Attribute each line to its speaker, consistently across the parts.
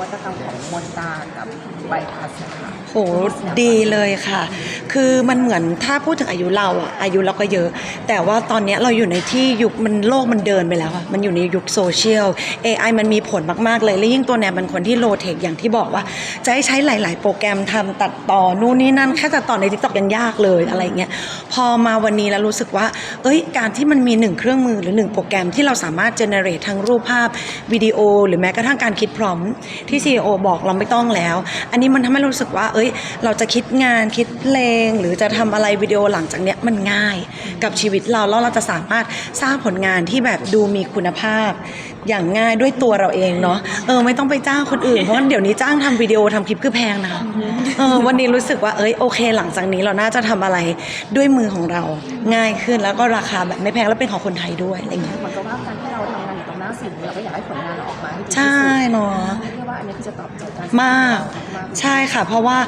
Speaker 1: วัตกรรมของมนตากับใบพัดนะคะ
Speaker 2: โหดีเลยค่ะ คือมันเหมือนถ้าพูดถึงอายุเราอะอายุเราก็เยอะ แต่ว่าตอนเนี้ยเราอยู่ในที่ยุคมันโลกมันเดินไปแล้วอะมันอยู่ในยุคโซเชียล AI มันมีผลมากๆเลย และยิ่งตัวแนบเป็นคนที่โลเทคอย่างที่บอกว่า จะให้ใช้หลาย ๆ โปรแกรมทำตัดต่อนู่นนี่นั่นแค่ตัดต่อในทิกตอกยังยากเลยอะไรเงี้ย พอมาวันนี้แล้วรู้สึกว่า เอ้ย การที่มันมีหนึ่งเครื่องมือหรือหนึ่งโปรแกรมที่เราสามารถเจเนเรตทั้งรูปภาพวิดีโอ หรือแม้กระทั่งการคิดพร้อมที่ CEO บอกเราไม่ต้องแล้ว อันนี้มันทำให้เรารู้สึกว่า เอ้ย เราจะคิดงานคิดเพลง หรือจะทำอะไรวิดีโอหลังจากเนี้ยมันง่ายกับชีวิตเราแล้วเราจะสามารถสร้างผลงานที่แบบดูมีคุณภาพ อย่างง่ายด้วยตัวเราเองเนาะเออไม่ต้องไปจ้างคนอื่นเพราะว่าเดี๋ยวนี้จ้างทำวิดีโอทำคลิปคือแพงนะคะเออวันนี้รู้สึกว่าเอ้ยโอเค หลังจากนี้เราน่าจะทำอะไรด้วยมือของเราง่ายขึ้นแล้วก็ราคาแบบไม่แพงแล้วเป็นของคนไทยด้วยอะไรเงี้ย
Speaker 1: เหมือนกับว่าการที่เราทำงานอยู่ตรงหน้าสื่อเราก็อยากให้ผลงานเราออกมาให้ดีที่สุด
Speaker 2: ใช่เนาะ
Speaker 1: เรียกว่า อันนี้คือจะตอบโจทย์การ
Speaker 2: มาก ใช่ค่ะ เพราะว่า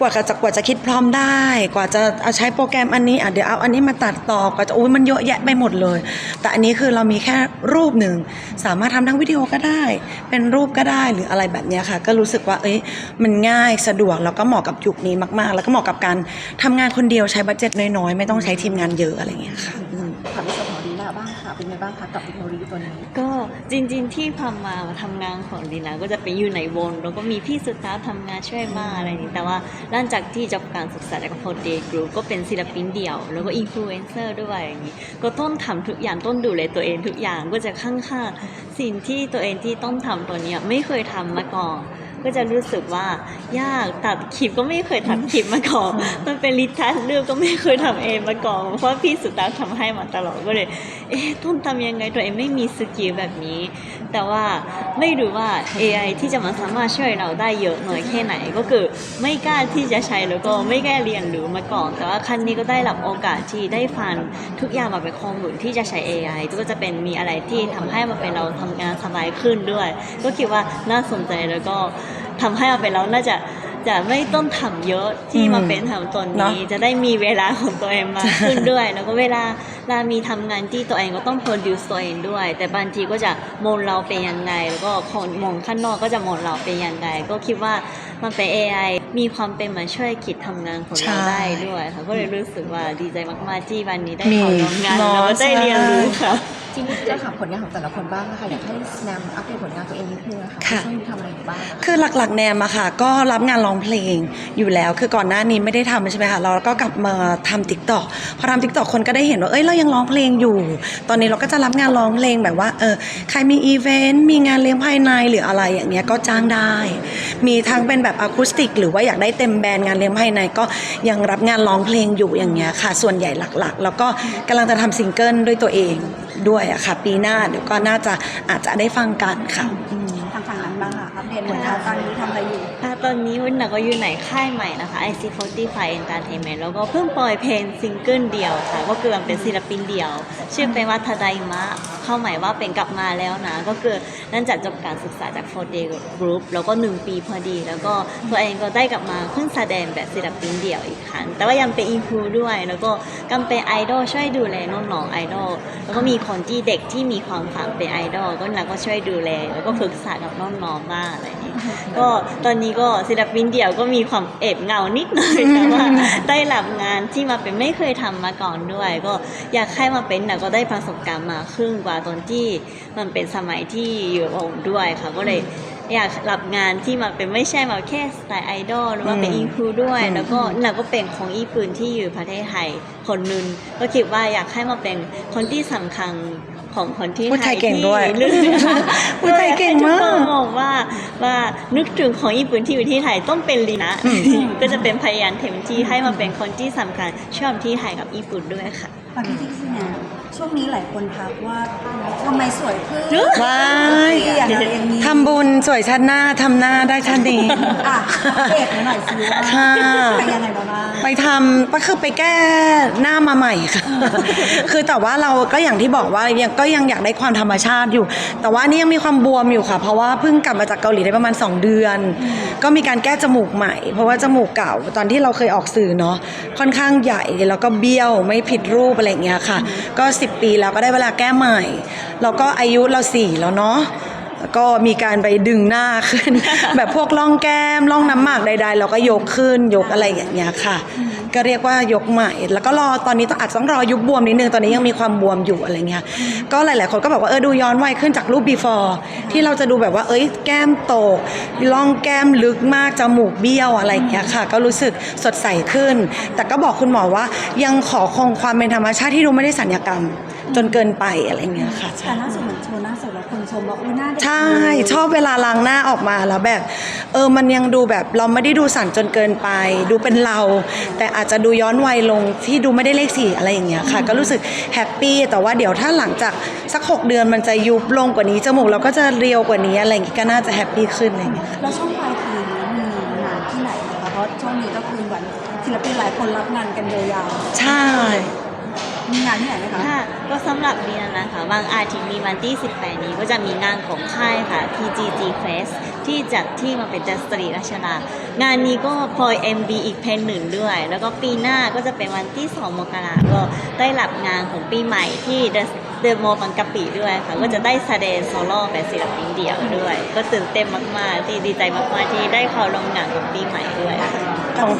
Speaker 2: กว่าจะกว่าจะคิดพร้อมได้ กว่าจะเอาใช้โปรแกรมอันนี้อะเดี๋ยวเอาอันนี้มาตัดต่อกว่าจะโอ้ยมันเยอะแยะไปหมดเลย แต่อันนี้คือเรามีแค่รูปหนึ่งสามารถทำทั้งวิดีโอก็ได้ เป็นรูปก็ได้หรืออะไรแบบเนี้ยค่ะ ก็รู้สึกว่าเอ้ยมันง่ายสะดวกแล้วก็เหมาะกับยุคนี้มากๆ แล้วก็เหมาะกับการทำงานคนเดียวใช้บัตเจ็ตน้อยๆ ไม่ต้องใช้ทีมงานเยอะอะไรอย่างเงี้ยค่ะอืม
Speaker 1: ถาม ค่ะเป็นไงบ้างคะกับเทคโนโลยีตัวนี้
Speaker 3: ก็จริงๆที่พามาทำงานของดีนะก็จะเป็นอยู่ในวง แล้วก็มีพี่สุดท้าทำงานช่วยมาอะไรนี้ แต่ว่าหลังจากที่จบการศึกษาจากโฟเดย์กรุ๊ปก็เป็นศิลปินเดี่ยว แล้วก็อินฟลูเอนเซอร์ด้วยอย่างนี้ ก็ต้องทำทุกอย่างต้องดูแลตัวเองทุกอย่างก็จะข้างๆสิ่งที่ตัวเองที่ต้องทำตัวเนี้ยไม่เคยทำมาก่อน ก็จะรู้สึกว่ายากตัดคลิปก็ไม่เคยตัดคลิปมาก่อนมันเป็นลิทัสเรื่องก็ไม่เคยทำเองมาก่อนเพราะพี่สุดตาทำให้มาตลอดก็เลยเอ๊ะต้องทำยังไงตัวเองไม่มีสกิลแบบนี้ แต่ว่าไม่รู้ว่า AI ที่จะมาสามารถช่วยเราได้เยอะหน่อยแค่ไหน ก็คือไม่กล้าที่จะใช้แล้วก็ไม่กล้าเรียนรู้มาก่อน แต่ว่าครั้งนี้ก็ได้รับโอกาสที่ได้ฟังทุกอย่างมาเป็นข้อมูลที่จะใช้ AI ก็จะเป็นมีอะไรที่ทำให้มันเป็นเราทำงานสบายขึ้นด้วย ก็คิดว่าน่าสนใจแล้วก็ทำให้เราเป็นเราน่าจะ จะไม่ต้องทำเยอะที่มาเป็นทำตอนนี้ จะได้มีเวลาของตัวเองมากขึ้นด้วย แล้วก็เวลาเรามีทำงานที่ตัวเองก็ต้อง produce ตัวเองด้วย แต่บางทีก็จะมองเราเป็นยังไง แล้วก็คนมองข้างนอกก็จะมองเราเป็นยังไง ก็คิดว่ามันเป็น AI มีความเป็นมาช่วยคิดทำงานของเรา
Speaker 2: ใช่
Speaker 3: ได้ด้วยค่ะก็เลยรู้สึกว่าดีใจมากๆที่วันนี้ได้
Speaker 2: มี
Speaker 3: ขอลองงาน
Speaker 2: เนอะ
Speaker 3: แล้วก็ได้เรียนรู้ค่ะ
Speaker 1: ทีนี้จะถามผลงานของแต่ละคนบ้างนะคะอยากให้แนมอัปเดตผลงานตัวเองนิดนึงนะคะ
Speaker 2: ค่ะ
Speaker 1: ช่วงนี้ทำอะไรอยู่บ้างนะคะ
Speaker 2: คือหลักๆแนมอะค่ะ ก็รับงานร้องเพลงอยู่แล้ว คือก่อนหน้านี้ไม่ได้ทำใช่ไหมคะเราก็กลับมาทำติ๊กต็อกพอทำติ๊กต็อกคนก็ได้เห็นว่าเอ้ยเรายังร้องเพลงอยู่ ตอนนี้เราก็จะรับงานร้องเพลงแบบว่าเออใครมีอีเวนต์มีงานเลี้ยงภายในหรืออะไรอย่างเงี้ยก็จ้างได้ มีทั้งเป็นแบบอะคูสติก หรือว่าอยากได้เต็มแบรนด์งานเลี้ยงภายในก็ยังรับงานร้องเพลงอยู่อย่างเงี้ยค่ะ ส่วนใหญ่หลักๆ แล้วก็กำลังจะทำซิงเกิลด้วยตัวเองด้วยอะค่ะ ปีหน้าเดี๋ยวก็น่าจะอาจจะได้ฟังกันค่ะ
Speaker 4: เดตผลงานตอนนี้ทำอะไรอยู่
Speaker 3: ค่ะตอนนี้วันหนักก็อยู่ในค่ายใหม่นะคะ IC45 Entertainment แล้วก็เพิ่งปล่อยเพลงซิงเกิลเดียวค่ะ ก็คือมันเป็นศิลปินเดียว ชื่อเป็นว่าทาไดมะ เข้าหมายว่าเป็นกลับมาแล้วนะ ก็คือนั่นจากจบการศึกษาจาก4 Day Group แล้วก็ 1 ปีพอดี แล้วก็ตัวเองก็ได้กลับมาขึ้นแสดงแบบศิลปินเดี่ยวอีกครั้ง แต่ว่ายังเป็นอินฟูด้วย แล้วก็กำเป็นไอดอลช่วยดูแลน้องๆไอดอล แล้วก็มีคนที่เด็กที่มีความฝันเป็นไอดอลก็นักก็ช่วยดูแล แล้วก็ฝึกษากับน้องๆบ้างอะไรอย่างนี้ก็ตอนนี้ก็ศิลปินเดี่ยวก็มีความเอบเหงานิดหน่อยแต่ว่าได้รับงานที่มาเป็นไม่เคยทำมาก่อนด้วย ก็อยากให้มาเป็นนะก็ได้ประสบการณ์มาครึ่งกว่าตอนที่มันเป็นสมัยที่อยู่กับผมด้วยค่ะก็เลยอยากรับงานที่มาเป็นไม่ใช่มาแค่สไตล์ไอดอลหรือว่าเป็น
Speaker 2: อืม
Speaker 3: อินฟลูด้วย
Speaker 2: อืม
Speaker 3: แล้วก็เราก็เป็นของญี่ปุ่นที่อยู่ประเทศไทยคนหนึงก็คิดว่าอยากให้มาเป็นคนที่สำคัญ ของคนที่
Speaker 2: พูดไทยเก่ง
Speaker 3: ที่
Speaker 2: ด้วย
Speaker 3: เรื่อง
Speaker 2: พูดไทยเก่งมาก
Speaker 3: ทุคนบอกว่าว่านึกถึงของญี่ปุ่นที่อยู่ที่ไทยต้องเป็นลีนะก็จะเป็นพยายามเต็มที่ให้มาเป็นคนที่สำคัญชอบที่ไทยกับญี่ปุ่นด้วยค่ะ
Speaker 4: ฝั่งที่ที่แนมช่วงนี้หลายคนทักว่าทำไมสวยขึ้น
Speaker 2: ว้าย
Speaker 4: เปลี่ยนอะไรอย่างนี้
Speaker 2: ทำบุญสวยชาติหน้าทำหน้าได้ชาตินี้
Speaker 4: อะอัปเดตหน่อยสิว่า
Speaker 2: ค่ะ
Speaker 4: ไปยังไงบ้าง
Speaker 2: ไปทำก็คือไปแก้หน้ามาใหม่ค่ะ คือแต่ว่าเราก็อย่างที่บอกว่ายังก็ยังอยากได้ความธรรมชาติอยู่ แต่ว่านี่ยังมีความบวมอยู่ค่ะ เพราะว่าเพิ่งกลับมาจากเกาหลีได้ประมาณ 2 เดือน ก็มีการแก้จมูกใหม่ เพราะว่าจมูกเก่าตอนที่เราเคยออกสื่อเนาะค่อนข้างใหญ่แล้วก็เบี้ยวไม่ผิดรูปอะไรอย่างเงี้ยค่ะ ก็10 ปีแล้วก็ได้เวลาแก้ใหม่ แล้วก็อายุเราสี่แล้วเนาะก็มีการไปดึงหน้าขึ้น แบบพวกล่องแก้มล่องน้ำหมากใดๆเราก็ยกขึ้นยกอะไรอย่างเงี้ยค่ะ ก็เรียกว่ายกใหม่ แล้วก็รอตอนนี้ต้องอาจต้องรอยุบบวมนิดนึงตอนนี้ยังมีความบวมอยู่อะไรเงี้ยก็หลาย ๆ คนก็บอกว่าเออดูย้อนวัยขึ้นจากรูป before ที่เราจะดูแบบว่าเอ้ยแก้มโตกร่องแก้มลึกมากจมูกเบี้ยวอะไรอย่างเงี้ยค่ะ ก็รู้สึกสดใสขึ้น แต่ก็บอกคุณหมอว่ายังขอคงความเป็นธรรมชาติที่ดูไม่ได้สัญญกรรม จนเกินไปอะไรเงี้ยค่ะใช่
Speaker 4: แต่ล่าสุดเหมือนโชว์หน้าสดแล้วคนชมว่าอุ้ยหน้าเด็ก
Speaker 2: ใช่ชอบเวลาล้างหน้าออกมาแล้วแบบ เออมันยังดูแบบเราไม่ได้ดูสั่นจนเกินไป ดูเป็นเรา แต่อาจจะดูย้อนวัยลงที่ดูไม่ได้เลขสี่อะไรอย่างเงี้ยค่ะ ก็รู้สึกแฮปปี้แต่ว่าเดี๋ยวถ้าหลังจากสักหกเดือนมันจะยุบลงกว่านี้จมูกเราก็จะเรียวกว่านี้อะไรอย่างงี้ก็น่าจะแฮปปี้ขึ้นอะไรอย่างเงี้ย
Speaker 4: แล้วช่วงปลายปีนี้มีงานที่ไหนไหมคะเพราะช่วงนี้ก็คือเหมือนศิลปินหลายคนรับงานกันยาว
Speaker 2: ใช่
Speaker 4: ๆ มีงานที่ไหนไหมคะ
Speaker 3: ค่ะก็สำหรับเดียนะคะบางอาทิตย์มีวันที่ 18 นี้ก็จะมีงานของค่ายค่ะ PGG Fest ที่จัดที่มาเป็นจัสตรีราชดางานนี้ก็พลอย MB อีกเพลงหนึ่งด้วย แล้วก็ปีหน้าก็จะเป็นวันที่ 2 มกราก็ได้รับงานของปีใหม่ที่เดอะโมบังกะปิด้วยค่ะ ก็จะได้แสดงโซโล่เป็นศิลปินเดี่ยวด้วย ก็ตื่นเต้นมาก ๆ ที่ดีใจมาก ๆ ที่ได้เข้าร่วมงานกับปีใหม่ด้วยค่ะ
Speaker 4: ของ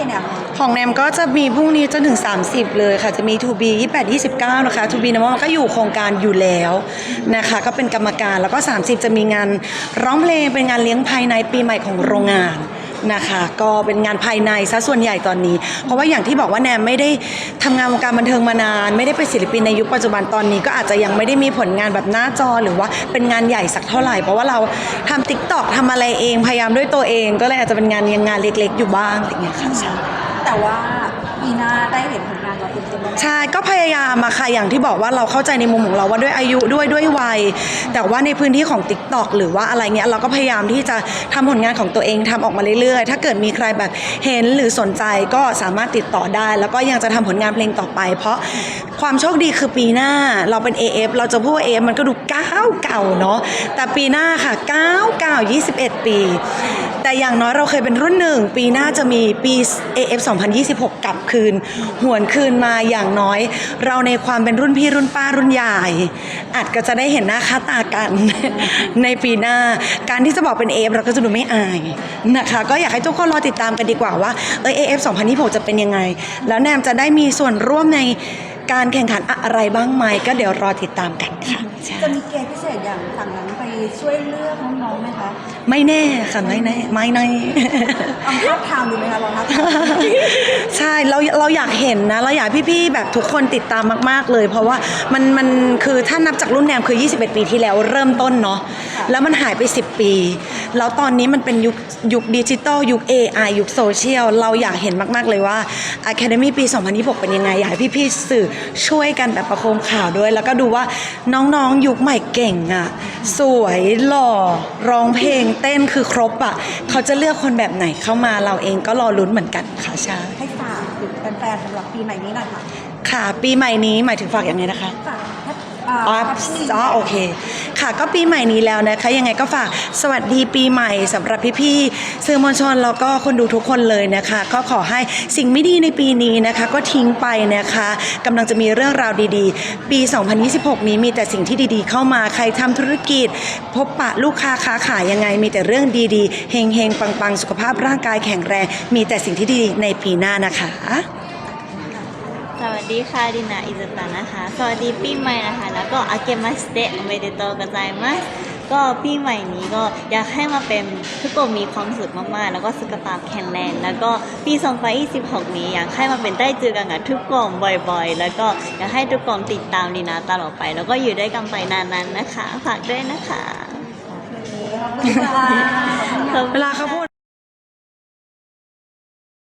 Speaker 2: ของแนมก็จะมีพรุ่งนี้จนถึง 30 เลยค่ะ จะมี 2B 28 29 นะคะ 2B นะมันก็อยู่โครงการอยู่แล้วนะคะ ก็เป็นกรรมการแล้วก็ 30 จะมีงานร้องเพลงเป็นงานเลี้ยงภายในปีใหม่ของโรงงาน นะคะก็เป็นงานภายในซะส่วนใหญ่ตอนนี้ เพราะว่าอย่างที่บอกว่าแนมไม่ได้ทำงานวงการบันเทิงมานาน ไม่ได้เป็นศิลปินในยุคปัจจุบันตอนนี้ก็อาจจะยังไม่ได้มีผลงานแบบหน้าจอหรือว่าเป็นงานใหญ่สักเท่าไหร่ เพราะว่าเราทำ t ิ k t o k ทำอะไรเองพยายามด้วยตัวเอง ก็เลยอาจจะเป็นงานยังงานเล็กๆ อยู่บ้างอะไรอย่างเงี้ยค่ะใช่
Speaker 4: แต่ว่าปีหน้าได้เห็นผล
Speaker 2: ใช่ก็พยายามมาค่ะอย่างที่บอกว่าเราเข้าใจในมุมของเราว่าด้วยอายุด้วยด้วยวัย แต่ว่าในพื้นที่ของ t ิ k t o k หรือว่าอะไรเงี้ยเราก็พยายามที่จะทำผลงานของตัวเองทำออกมาเรื่อยๆ ถ้าเกิดมีใครแบบเห็นหรือสนใจก็สามารถติดต่อได้ แล้วก็ยังจะทำผลงานเพลงต่อไป เพราะความโชคดีคือปีหน้าเราเป็น AF เราจะพูดว่า AF มันก็ดูก้าวเก่าเนาะแต่ปีหน้าค่ะก้าวเก่า21 ปี แต่อย่างน้อยเราเคยเป็นรุ่นหนึ่ง ปีหน้าจะมีปี AF 2026 กลับคืน หวนคืนมาอย่างน้อย เราในความเป็นรุ่นพี่รุ่นป้ารุ่นใหญ่อาจก็จะได้เห็นหน้าค่าตากัน ในปีหน้า การที่จะบอกเป็น AF เราก็จะดูไม่อายนะคะ ก็อยากให้ทุกคนรอติดตามกันดีกว่าว่าเออ AF 2026 จะเป็นยังไง แล้วแนมจะได้มีส่วนร่วมในการแข่งขันอะไรบ้างไหมก็เดี๋ยวรอติดตามกันค่ะ
Speaker 4: จะมีเกณฑ์พิเศษอย่างฝั่งนั้นไปช่วยเลือกน้องๆไหมคะ
Speaker 2: ไม่แน่ค่ะไม่แน่ไม่แน่
Speaker 4: ลองทับทามดูไหมคะลองทับทาม
Speaker 2: ใช่เราเราอยากเห็นนะ เราอยากให้พี่ๆแบบทุกคนติดตามมาก ๆ เลย เพราะว่ามันมันคือถ้านับจากรุ่นแนมคือ 21 ปีที่แล้วเริ่มต้นเนาะแล้วมันหายไป 10 ปี แล้วตอนนี้มันเป็นยุคยุคดิจิตอลยุค AI ยุคโซเชียลเราอยากเห็นมาก ๆ เลยว่า Academy ปี 2026 เป็นยังไง อยากให้พี่ๆสื่อช่วยกันแบบประโคมข่าวด้วย แล้วก็ดูว่าน้องๆ ยุคใหม่เก่งอะสวยหล่อร้องเพลงเต้นคือครบอะเขาจะเลือกคนแบบไหนเข้ามาเราเองก็รอลุ้นเหมือนกันค่ะใช่
Speaker 4: ให้ฝากถึงแฟนๆสำหรับปีใหม่นี้หน่อยค่ะ
Speaker 2: ค่ะ ปีใหม่นี้หมายถึงฝากอย่างไงนะคะ
Speaker 4: ฝาก อ่า
Speaker 2: อ๋อ
Speaker 4: แฮปปี้
Speaker 2: อ๋อโอเค ค่ะก็ปีใหม่นี้แล้วนะคะ ยังไงก็ฝากสวัสดีปีใหม่สำหรับพี่ๆสื่อมวลชนแล้วก็คนดูทุกคนเลยนะคะ ก็ขอให้สิ่งไม่ดีในปีนี้นะคะ ก็ทิ้งไปนะคะกำลังจะมีเรื่องราวดีๆ ปี 2026 นี้มีแต่สิ่งที่ดีๆ เข้ามาใครทำธุรกิจ พบปะลูกค้าค้าขายยังไง มีแต่เรื่องดีๆเฮงๆปังๆ สุขภาพร่างกายแข็งแรง มีแต่สิ่งที่ดีๆในปีหน้านะคะ
Speaker 3: สวัส ดีค่ะดินาอิจตานะคะ สวัสดีปีใหม่นะคะ แล้วก็อาเกมาสเตะเมเดโตกระจายมาสก็ปีใหม่นี้ก็อยากให้มาเป็นทุกคนมีความสุขมากๆ แล้วก็สุขภาพแข็งแรงแล้วก็ปี2026นี้อยากให้มาเป็นได้เจอกันกับทุกคนบ่อยๆ แล้วก็อยากให้ทุกคนติดตามดีนาตลอดไป แล้วก็อยู่ได้กันไปนานๆนะคะ ฝากด้วยนะ
Speaker 4: คะ
Speaker 2: เวลาเขาพูด